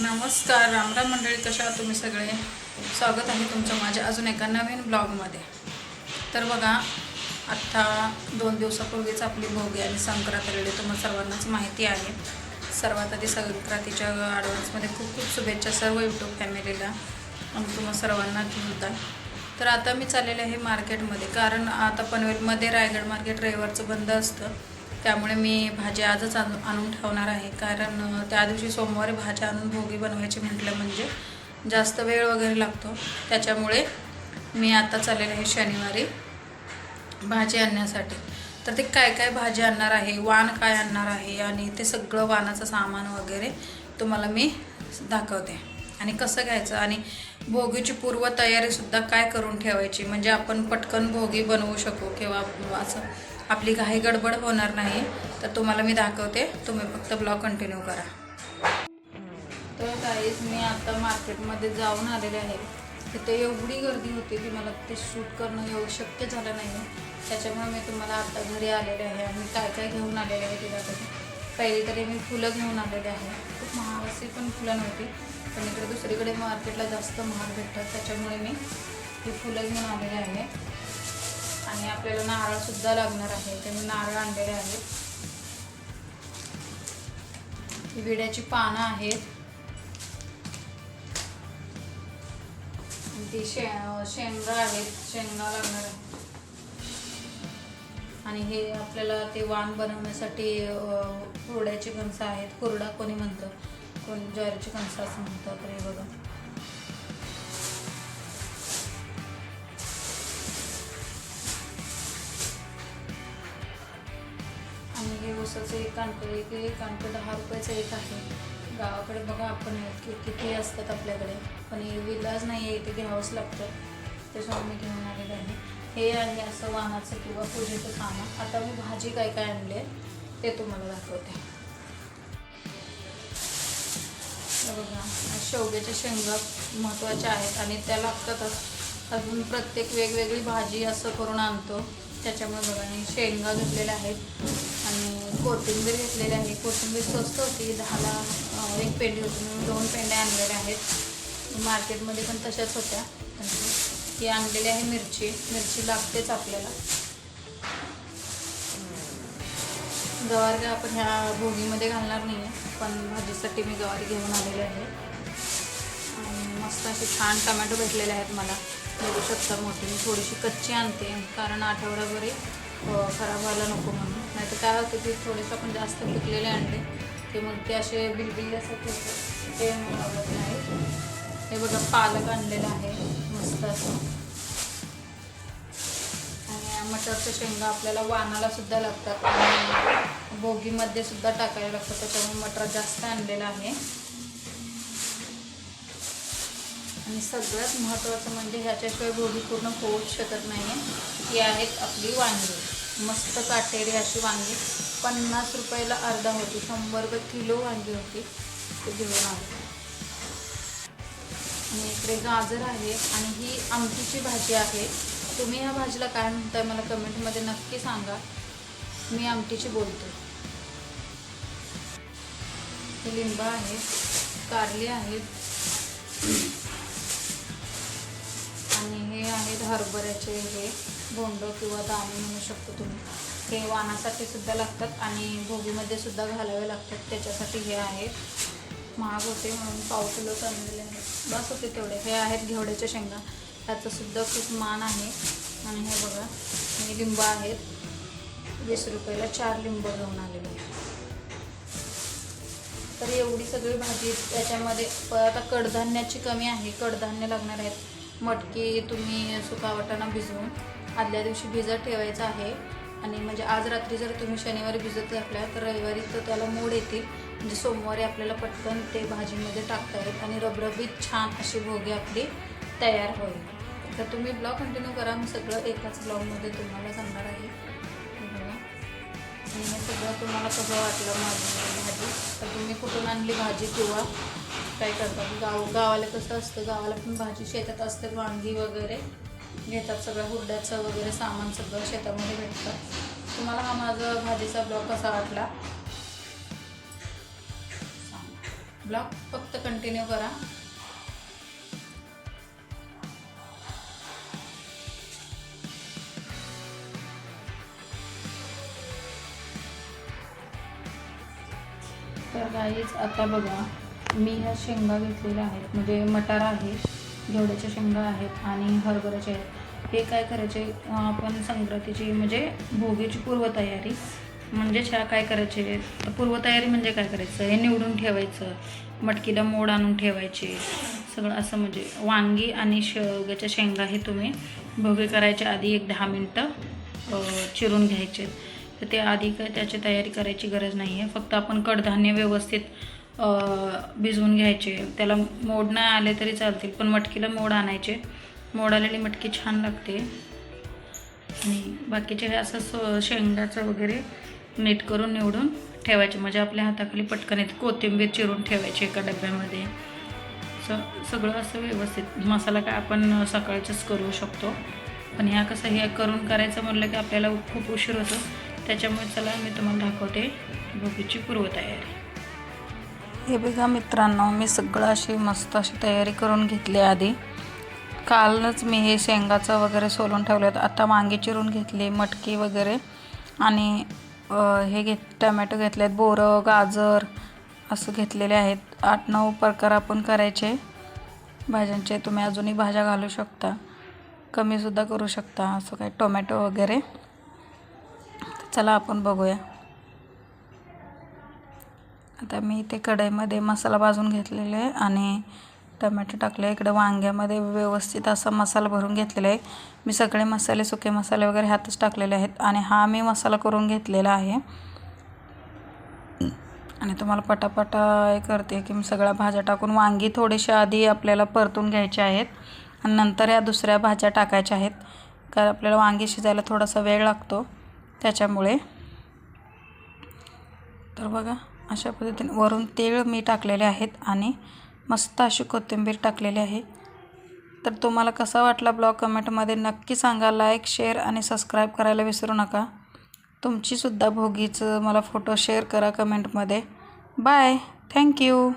नमस्कार रामराम मंडळी कशा आहात तुम्ही सगळे? स्वागत आहे तुमचं माझ्या अजून एका नवीन ब्लॉगमध्ये. तर बघा आत्ता दोन दिवसापूर्वीच आपली भोगी आणि संक्रांत आलेली तुम्हाला सर्वांनाच माहिती आहे. सर्वात आधी संक्रांतीच्या ॲडव्हान्समध्ये खूप खूप शुभेच्छा सर्व यूट्यूब फॅमिलीला आणि तुम्हाला सर्वांना सुद्धा तर आता मी चाललेले आहे मार्केटमध्ये कारण आता पनवेलमध्ये रायगड मार्केट रविवारचं बंद असतं. त्यामुळे मी भाज्या आजच आणून आणून ठेवणार आहे. कारण त्या दिवशी सोमवारी भाज्या आणून भोगी बनवायची म्हटलं म्हणजे जास्त वेळ वगैरे लागतो. त्याच्यामुळे मी आता चालेल आहे शनिवारी भाजी आणण्यासाठी. तर ते काय काय भाजी आणणार आहे? वाण काय आणणार आहे? आणि ते सगळं वाणाचं सामान वगैरे तुम्हाला मी दाखवते. आणि कसं घ्यायचं? आणि भोगीची पूर्वतयारीसुद्धा काय करून ठेवायची? म्हणजे आपण पटकन भोगी बनवू शकू किंवा असं आपली काही गडबड होणार नाही. तर तुम्हाला मी दाखवते. तुम्ही फक्त ब्लॉग कंटिन्यू करा. तर काहीच मी आता मार्केटमध्ये जाऊन आलेले आहे. तिथे एवढी गर्दी होती की मला ते शूट करणं एवढं शक्य झालं नाही. त्याच्यामुळे मी तुम्हाला आता घरी आलेले आहे आणि काय काय घेऊन आलेले आहे तिच्याकडे पहिली तरी मी फुलं घेऊन आलेले आहे. खूप महाग अशी पण फुलं नव्हती. पण इकडे दुसरीकडे मार्केटला जास्त महाग भेटतात. त्याच्यामुळे मी ही फुलं घेऊन आलेले आहे. आणि आपल्याला नारळसुद्धा लागणार आहे. ते मी नारळ आणलेले आहेत. ही विड्याची पानं आहेत. ती शे शेंगा आहेत. शेंगा लागणार आहे आणि हे आपल्याला ते वाण बनवण्यासाठी कुरड्याची कणसं आहेत. कुरडा कोणी म्हणतं? कोणी ज्वारीची कणसं असं म्हणतं. तर हे बघा. आणि ऊसाचं एक कांटं एक एक दहा रुपयाचं एक आहे. गावाकडे बघा आपण की किती असतात आपल्याकडे. पण हे विलाज नाही आहे इथे घ्यावंच लागतं त्याच्यामुळे मी घेऊन आलेलं आहे हे आहे असं वाहनाचं किंवा पूजेचं सामान आता मी भाजी काय काय आणले ते तुम्हाला दाखवते. बघा शेवग्याच्या शेंगा महत्त्वाच्या आहेत आणि त्या लागतातच अजून प्रत्येक वेगवेगळी भाजी असं करून आणतो. त्याच्यामुळे बघा मी शेंगा घेतलेल्या आहेत. कोथिंबीर घेतलेली आहे. कोथिंबीर स्वस्त होती दहाला एक पेंडी होती म्हणून दोन पेंड्या आणलेल्या आहेत. मार्केटमध्ये पण तशाच होत्या. ही आणलेली आहे मिरची. मिरची लागतेच आपल्याला. गवार आपण ह्या भोगीमध्ये घालणार नाही आहे पण भाजीसाठी मी गवारी घेऊन आलेली आहे. आणि मस्त असे छान टमॅटो भेटलेले आहेत मला. बघू शकता मोठी. मी थोडीशी कच्ची आणते कारण आठवड्याभरी खराब व्हायला नको म्हणून. नाही तर काय होतं की थोडेसे आपण जास्त पिकलेले आणले ते मग ते असे बिलबिल्यासारखे होते ते मला आवडत नाही. हे बघा पालक आणलेलं आहे मस्त असं. आणि मटरच्या शेंगा आपल्याला वानाला सुद्धा लागतात. आणि बोगीमध्ये सुद्धा टाकायला लागतात त्याच्यामुळे मटर जास्त आणलेलं आहे. आणि सगळ्यात महत्त्वाचं म्हणजे ह्याच्याशिवाय भोगी पूर्ण होऊच शकत नाही ती आहेत आपली वांगी. मस्त काटेरी अशी वांगी. पन्नास रुपयाला अर्धा होती. शंभर रुपये किलो वांगी होती. ते घेऊन आले. आणि इकडे गाजर आहे आणि ही आमटीची भाजी आहे. तुम्ही ह्या भाजीला काय म्हणताय मला कमेंटमध्ये नक्की सांगा. मी आमटीची बोलते. ही लिंबा आहे कारली आहेत आणि हे आहेत हरभऱ्याचे हे. बोंड किंवा दाणे म्हणू शकतो तुम्ही. हे वाणासाठी सुद्धा लागतात आणि भोगीमध्ये सुद्धा घालावे लागतात. त्याच्यासाठी हे आहेत महाग होते म्हणून पाव किलो आणलेले आहेत बस होते तेवढे. हे आहेत घेवड्याच्या शेंगा. ह्याचं सुद्धा खूप मान आहे. आणि हे बघा हे लिंब आहेत. वीस रुपयाला चार लिंब घेऊन आलेले आहेत. तर एवढी सगळी भाजी त्याच्यामध्ये आता कडधान्याची कमी आहे. कडधान्य लागणार आहेत. मटकी तुम्ही सुका वाटाणा भिजवून आदल्या दिवशी भिजत ठेवायचं आहे. आणि म्हणजे आज रात्री जर तुम्ही शनिवारी भिजत घातल्या तर रविवारी तर त्याला मोड येतील. म्हणजे सोमवारी आपल्याला पटकन ते भाजीमध्ये टाकता येईल आणि रबरबीत छान अशी भोगी आपली तयार होईल. तर तुम्ही ब्लॉग कंटिन्यू करा. मी सगळं एकाच ब्लॉगमध्ये तुम्हाला सांगणार आहे. आणि मग सगळं तुम्हाला कसं वाटलं माझी भाजी? तर तुम्ही कुठून आणली भाजी किंवा काय करता? गाव गावाला कसं असतं? गावाला पण भाजी शेतात असते वांगी वगैरे. घेतात सगळं हुरड्याचं वगैरे सामान सगळं शेतामध्ये भेटतं. तुम्हाला हा माझा भाजीचा ब्लॉग कसा वाटला? ब्लॉग फक्त कंटिन्यू करा. तर काहीच आता बघा मी ह्या शेंगा घेतलेल्या आहेत. म्हणजे मटार आहे घेवड्याच्या शेंगा आहेत आणि हरभऱ्याच्या आहेत. हे काय करायचे? आपण संक्रांतीची म्हणजे भोगीची पूर्वतयारी. म्हणजेच ह्या काय करायचे? पूर्वतयारी म्हणजे काय करायचं? हे निवडून ठेवायचं. मटकीला मोड आणून ठेवायचे. सगळं असं म्हणजे वांगी आणि शेवग्याच्या शेंगा हे तुम्ही भोगे करायच्या आधी एक दहा मिनटं चिरून घ्यायचे. तर ते आधी काय त्याची तयारी करायची गरज नाही आहे फक्त आपण कडधान्य व्यवस्थित भिजवून घ्यायचे. त्याला मोड नाही आले तरी चालतील पण मटकीला मोड आणायचे. मोडालेली मटकी छान लागते. आणि बाकीचे हे असं सो शेंगाचं वगैरे नीट करून निवडून ठेवायचे. म्हणजे आपल्या हाताखाली पटकन येते. कोथिंबीर चिरून ठेवायची एका डब्यामध्ये. स सगळं असं व्यवस्थित. मसाला काय आपण सकाळचंच करू शकतो. पण ह्या कसं हे करून करायचं म्हणलं की आपल्याला खूप उशीर होतो. त्याच्यामुळे चला मी तुम्हाला दाखवते भोगीची पूर्वतयारी. हे बघा मित्रांनो मी सगळं अशी मस्त अशी तयारी करून घेतली आधी. कालच मी हे शेंगाचं वगैरे सोलून ठेवलं होतं आता वांगी चिरून घेतली मटकी वगैरे. आणि हे घेत टमॅटो घेतले आहेत बोरं गाजर असं घेतलेले आहेत. आठ नऊ प्रकार आपण करायचे. भाज्यांचे तुम्ही अजूनही भाज्या घालू शकता. कमीसुद्धा करू शकता असं काय टोमॅटो वगैरे. चला आपण बघूया. आता मी इथे कढईमध्ये मसाला भाजून घेतलेले आहे आणि टमॅटो टाकले इकडे वांग्यामध्ये व्यवस्थित असा मसाला भरून घेतलेला आहे. मी सगळे मसाले सुके मसाले वगैरे ह्यातच टाकलेले आहेत. आणि हा मी मसाला करून घेतलेला आहे. आणि तुम्हाला पटापटा हे करते की मी सगळ्या भाज्या टाकून वांगी थोडीशी आधी आपल्याला परतून घ्यायचे आहेत. आणि नंतर या दुसऱ्या भाज्या टाकायच्या आहेत. कारण आपल्याला वांगी शिजायला थोडासा वेळ लागतो त्याच्यामुळे. तर बघा अशा पद्धतीने वरून तेळ मी टाकलेले आहेत. आणि मस्त अशी कोथिंबीर टाकलेली आहे. तर तुम्हाला कसा वाटला ब्लॉग कमेंटमध्ये नक्की सांगा. लाईक शेअर आणि सबस्क्राईब करायला विसरू नका. तुमचीसुद्धा भोगीचं मला फोटो शेअर करा कमेंटमध्ये. Bye thank you